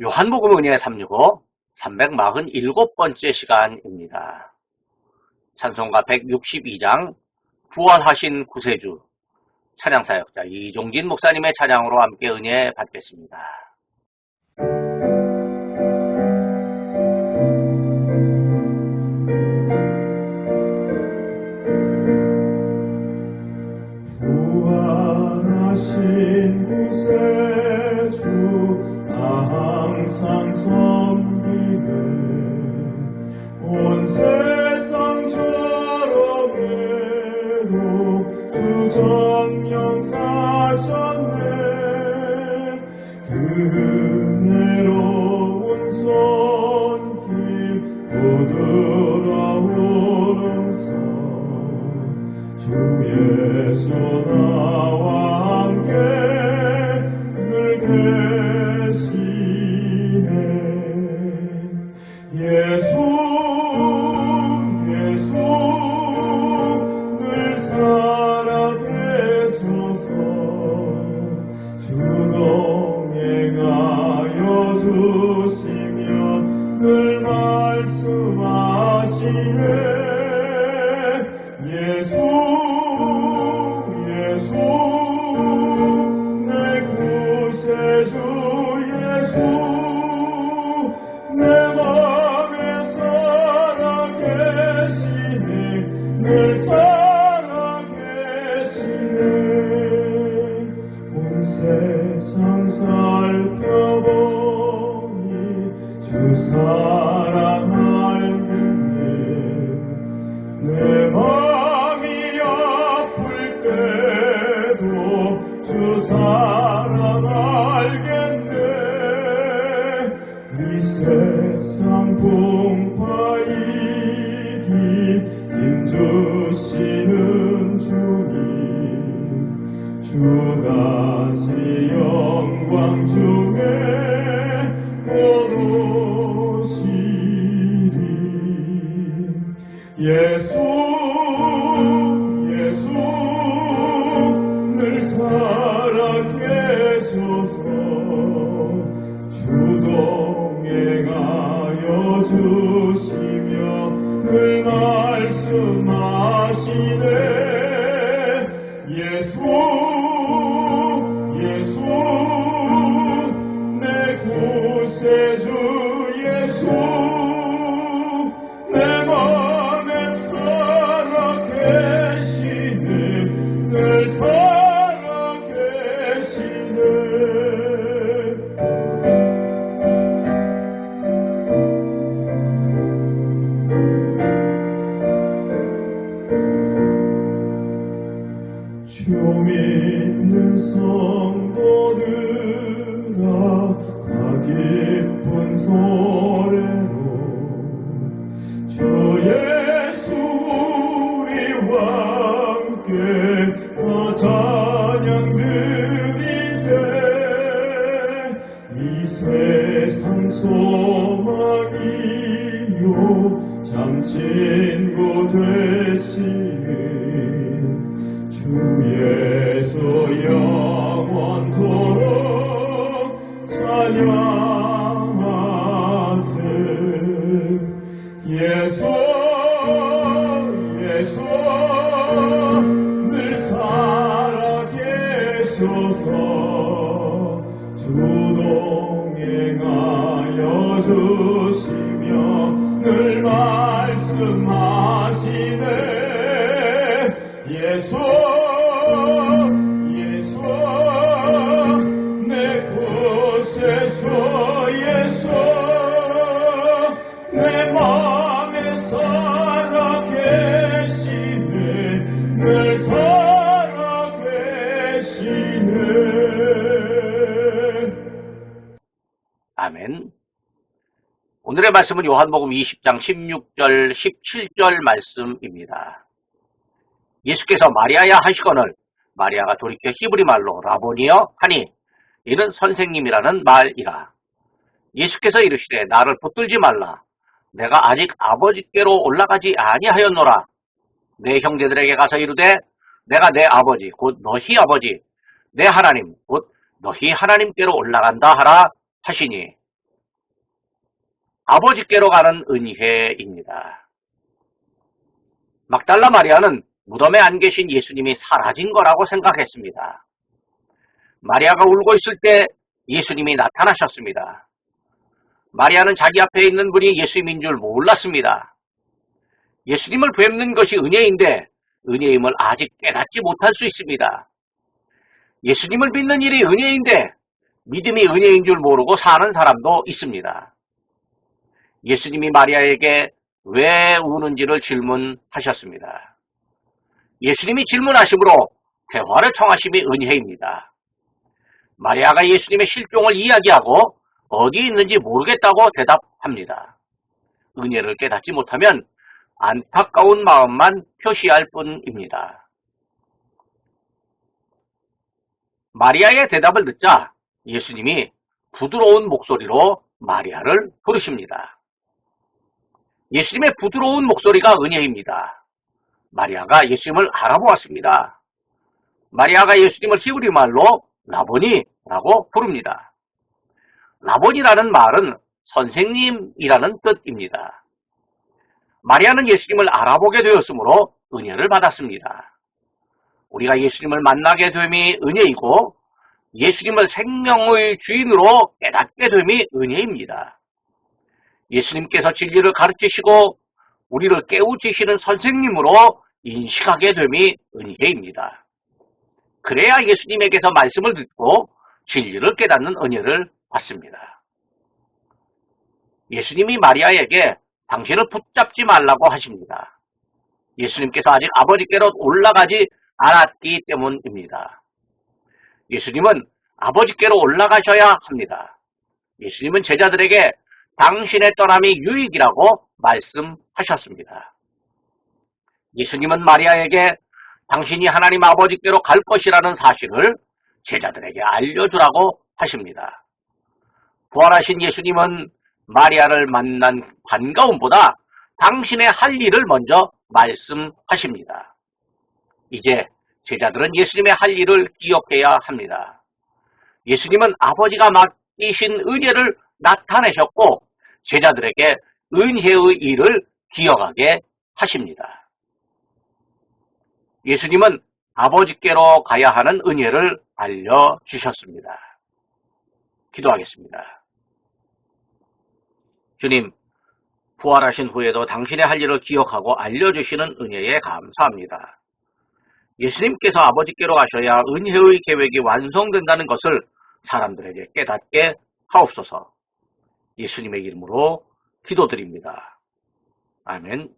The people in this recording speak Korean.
요한복음 은혜 365 347번째 시간입니다. 찬송가 162장 구원하신 구세주 찬양사역자 이종진 목사님의 찬양으로 함께 은혜 받겠습니다. Amen. 오늘의 말씀은 요한복음 20장 16절, 17절 말씀입니다. 예수께서 마리아야 하시거늘 마리아가 돌이켜 히브리 말로 라보니어 하니 이는 선생님이라는 말이라. 예수께서 이르시되 나를 붙들지 말라. 내가 아직 아버지께로 올라가지 아니하였노라. 내 형제들에게 가서 이르되 내가 내 아버지 곧 너희 아버지 내 하나님 곧 너희 하나님께로 올라간다 하라 하시니 아버지께로 가는 은혜입니다. 막달라 마리아는 무덤에 안 계신 예수님이 사라진 거라고 생각했습니다. 마리아가 울고 있을 때 예수님이 나타나셨습니다. 마리아는 자기 앞에 있는 분이 예수님인 줄 몰랐습니다. 예수님을 뵙는 것이 은혜인데 은혜임을 아직 깨닫지 못할 수 있습니다. 예수님을 믿는 일이 은혜인데 믿음이 은혜인 줄 모르고 사는 사람도 있습니다. 예수님이 마리아에게 왜 우는지를 질문하셨습니다. 예수님이 질문하심으로 대화를 청하심이 은혜입니다. 마리아가 예수님의 실종을 이야기하고 어디 있는지 모르겠다고 대답합니다. 은혜를 깨닫지 못하면 안타까운 마음만 표시할 뿐입니다. 마리아의 대답을 듣자 예수님이 부드러운 목소리로 마리아를 부르십니다. 예수님의 부드러운 목소리가 은혜입니다. 마리아가 예수님을 알아보았습니다. 마리아가 예수님을 히브리 말로 라보니라고 부릅니다. 라보니라는 말은 선생님이라는 뜻입니다. 마리아는 예수님을 알아보게 되었으므로 은혜를 받았습니다. 우리가 예수님을 만나게 됨이 은혜이고 예수님을 생명의 주인으로 깨닫게 됨이 은혜입니다. 예수님께서 진리를 가르치시고 우리를 깨우치시는 선생님으로 인식하게 됨이 은혜입니다. 그래야 예수님에게서 말씀을 듣고 진리를 깨닫는 은혜를 받습니다. 예수님이 마리아에게 당신을 붙잡지 말라고 하십니다. 예수님께서 아직 아버지께로 올라가지 않았기 때문입니다. 예수님은 아버지께로 올라가셔야 합니다. 예수님은 제자들에게 당신의 떠남이 유익이라고 말씀하셨습니다. 예수님은 마리아에게 당신이 하나님 아버지께로 갈 것이라는 사실을 제자들에게 알려주라고 하십니다. 부활하신 예수님은 마리아를 만난 반가움보다 당신의 할 일을 먼저 말씀하십니다. 이제 제자들은 예수님의 할 일을 기억해야 합니다. 예수님은 아버지가 맡기신 은혜를 나타내셨고 제자들에게 은혜의 일을 기억하게 하십니다. 예수님은 아버지께로 가야 하는 은혜를 알려주셨습니다. 기도하겠습니다. 주님, 부활하신 후에도 당신의 할 일을 기억하고 알려주시는 은혜에 감사합니다. 예수님께서 아버지께로 가셔야 은혜의 계획이 완성된다는 것을 사람들에게 깨닫게 하옵소서. 예수님의 이름으로 기도드립니다. 아멘.